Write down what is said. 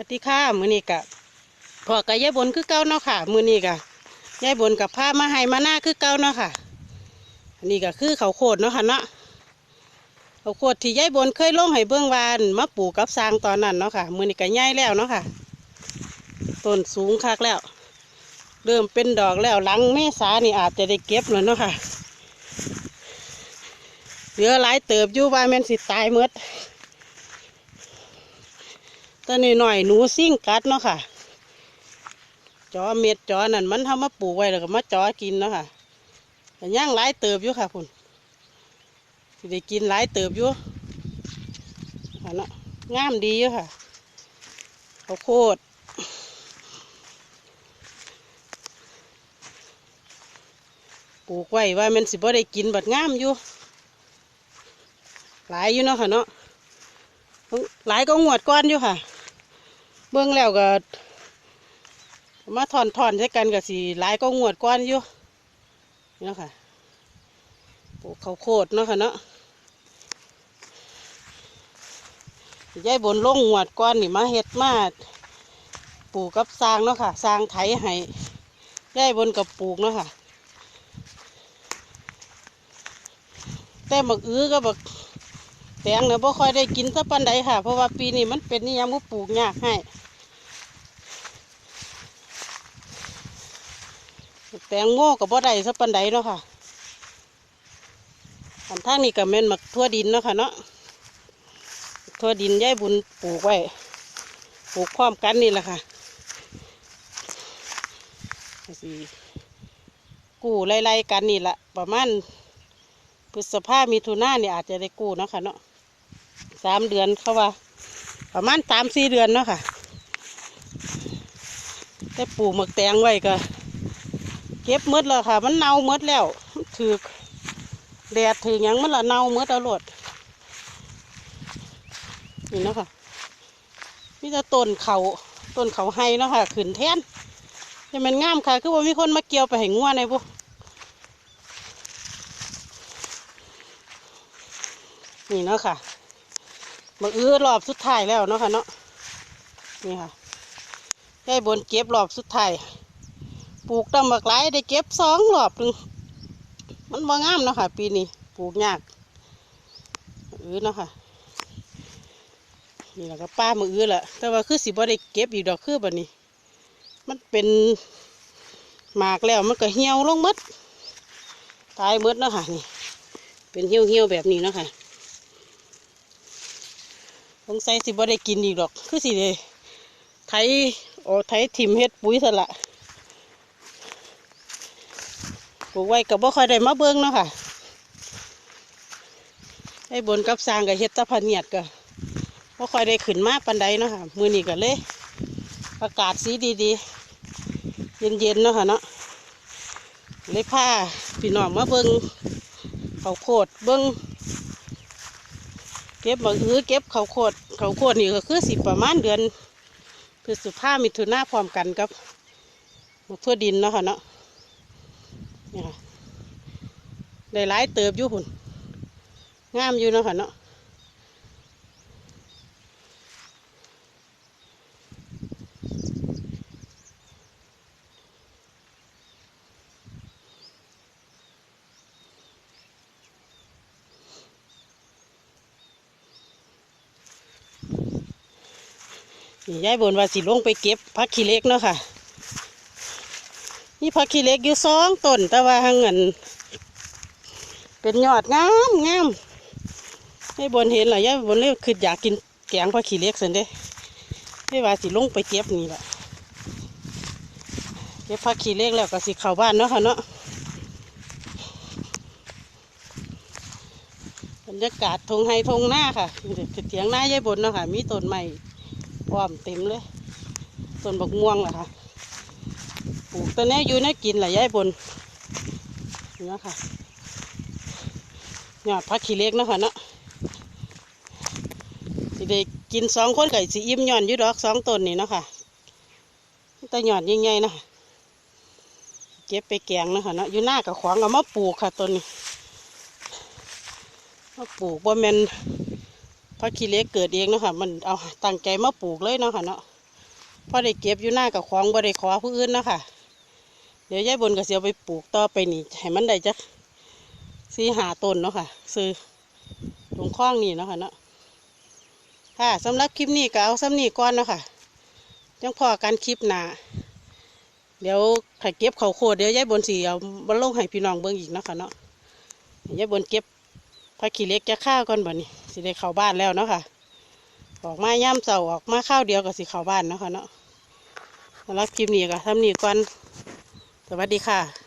วัสดีค่ะมือนี้กะพอกับยายบนคือเก่าเนาะค่ะมือนี้กะยายบนกับพามาให้มาหน้าคือเก่าเนาะค่ะอันนี้ก็คือเขาโคดเนาะค่ะเนาะเขาโคดที่ยายบนเคยลงให้เบื้องวานมาปลูกกับสร้างตอนนั้นเนาะค่ะมือนี้ก็ใหญ่แล้วเนาะค่ะต้นสูงคักแล้ว เริ่มเป็นดอกแล้วหลังเมษานี่อาจจะได้เก็บแล้วเนาะค่ะเหลือหลายเติบอยู่ว่าแมนสิตายหม ตอนนี้หน่อยหนูซิ่งกัดเนาะค่ะ จอเม็ดจอนั่นมันทำมาปลูกไว้แล้วก็มาจอกินเนาะค่ะแต่ย่างหลายเติบอยู่ค่ะคุณสิได้กินหลายเติบอยู่ค่ะเนาะงามดีอยู่ค่ะข้าโคตรปลูกไว้ว่ามันสิบ่ได้กินบัดงามอยู่ หลายอยู่เนาะค่ะเนาะหลายก็งวดก้อนอยู่ค่ะ บื้องแล้วก็มาถอนถอนใช้กันกับสีหลายก็งวดก้อนอยู่เนาะค่ะปลูกเขาโพดเนาะค่ะเนาะยายบนลงงวดก้อนนี่มาเฮ็ดมาปลูกกับสร้างเนาะค่ะสร้างไถให้ยายบนกับปลูกเนาะค่ะแต่บักอื้อก็บักแตงเนี่ยบ่ค่อยได้กินสักปันใดค่ะ เพราะว่าปีนี้มันเป็นนี่ยังบ่ปลูกยากให้ แตงโง่กับบ่ได้สักปันใดเนาะค่ะอันทางนี้ก็แม่นมักทั่วดินเนาะค่ะเนาะทั่วดินยายบุญปลูกไว้ปลูกพร้อมกันนี่แหละค่ะสิกู้ไล่ๆกันนี่แหละประมาณพฤษภามิถุนาเนี่ยอาจจะได้กู้เนาะค่ะเนาะสามเดือนเขาว่า ประมาณสามสี่เดือนเนาะค่ะ แต่ปลูกหมึกแตงไว้ก็ เก็บหมดแล้วค่ะ มันเน่าหมดแล้วถือแดดถือยังมันละเน่าหมดเอาโลดนี่นะค่ะมีแต่ต้นเขาต้นเขาไฮเนาะค่ะขึ้นแท่นจะมันงามค่ะ คือว่ามีคนมาเกี่ยวไปให้งัวในพวกนี่เนาะค่ะมาอื้อรอบสุดท้ายแล้วเนาะค่ะเนาะนี่ค่ะได้บนเก็บรอบสุดท้าย ปลูกตำบักหลายได้เก็บสองรอบหนึ่งมันบ่งามเนาะค่ะ ปีนี้ปลูกยากอื้อเนาะค่ะนี่แหละก็ป้ามืออื้อแหละแต่ว่าคือสิบ่ได้เก็บอีกดอกคือแบบนี้ มันเป็นหมากแล้วมันก็เหี่ยวลงมดตายมดเนาะค่ะนี่ เป็นเหี่ยวเหี่ยวแบบนี้เนาะค่ะสงสัยสิบ่ได้กินอีกหรอก คือสิเลยไถโอ้ไถทิมเฮ็ดปุ๋ยสละป ลูกไว้กับบ่ค่อยได้มาเบิ่งเนาะค่ะไอ้บนกับสร้างกับเฮ็ดตะพันเนียดก็บ่ค่อยได้ขึ้นมาปันใดเนาะค่ะ มื้อนี้ก็เลยอากาศสีดีๆ เย็นๆเนาะค่ะเนาะเลยพาพี่น้องมาเบิ่งเขาโพดเบิ่งเก็บมะอื้อเก็บเขาโคดเขาโคดนี่ก็คือสิประมาณเดือนพฤษภามิถุนาพร้อมกันกับมะเพื่อดินเนาะค่ะเนาะ นี่ค่ะได้หลายเติบอยู่หุ่นงามอยู่เนาะค่ะเนาะนี่ยายบนว่าสิลงไปเก็บพักขี้เล็กเนาะค่ะ นี่พักขี้เล็กอยู่สองต้นแต่ว่าหางเงิน เป็นยอดงามงามยายบนเห็นเหรอยายบนเลยคืออยากกินแกงพักขี้เล็กสินเด้ไม่ว่าสิลงไปเก็บนี่แหละเก็บพักขี้เล็กแล้วก็สิเข้าบ้านเนาะค่ะเนาะบรรยากาศทงไฮทงหน้าค่ะเถียงหน้ายายบนเนาะค่ะ มีต้นไม้พร้อมเต็มเลยต้นบกม่วงล่ะค่ะ ลูกต้นนี้อยู่ในกินหละยายบนนี่เนาะค่ะยอดพักขี้เล็กนะค่ะเนาะสิได้กินสองคนไก่สิอิ่มหย่อนอยู่ดอกสองต้นนี่นะค่ะแต่หยอดยิ่งใหญ่นะเก็บไปแกงนะค่ะเนาะอยู่หน้ากับขวางกับมะปลูกค่ะต้นนี้มะปลูกว่าแมนพักขี้เล็กเกิดเองนะค่ะมันเอาตั้งใจมาปลูกเลยนะค่ะเนาะพอได้เก็บอยู่หน้ากับของบ่ได้ขอผู้อื่นนะค่ะ เดี๋ยวยายบนก็เสียวไปปลูกต่อไปนี่ให้มันได้จักสีหาต้นเนาะค่ะ ซื้อตรงคลองนี่เนาะค่ะเนาะค่ะสำหรับคลิปนี้ก็เอาซ้ำนีก่อนเนาะค่ะจังพอกันคลิปหนาเดี๋ยวถ้าเก็บเขาโคดเดี๋ยวยายบนสีเอาบนลงให้พี่น้องเบิ่งอีกเนาะค่ะเนาะยายบนเก็บผักขี้เล็กจะข้าวก่อนบ่นี่สิได้เข้าบ้านแล้วเนาะค่ะ ออกมาย่ำเสาออกมาข้าวเดียวก็สิเข้าบ้านเนาะค่ะเนาะสำหรับคลิปนี้ก็ทำนีก่อน สวัสดีค่ะ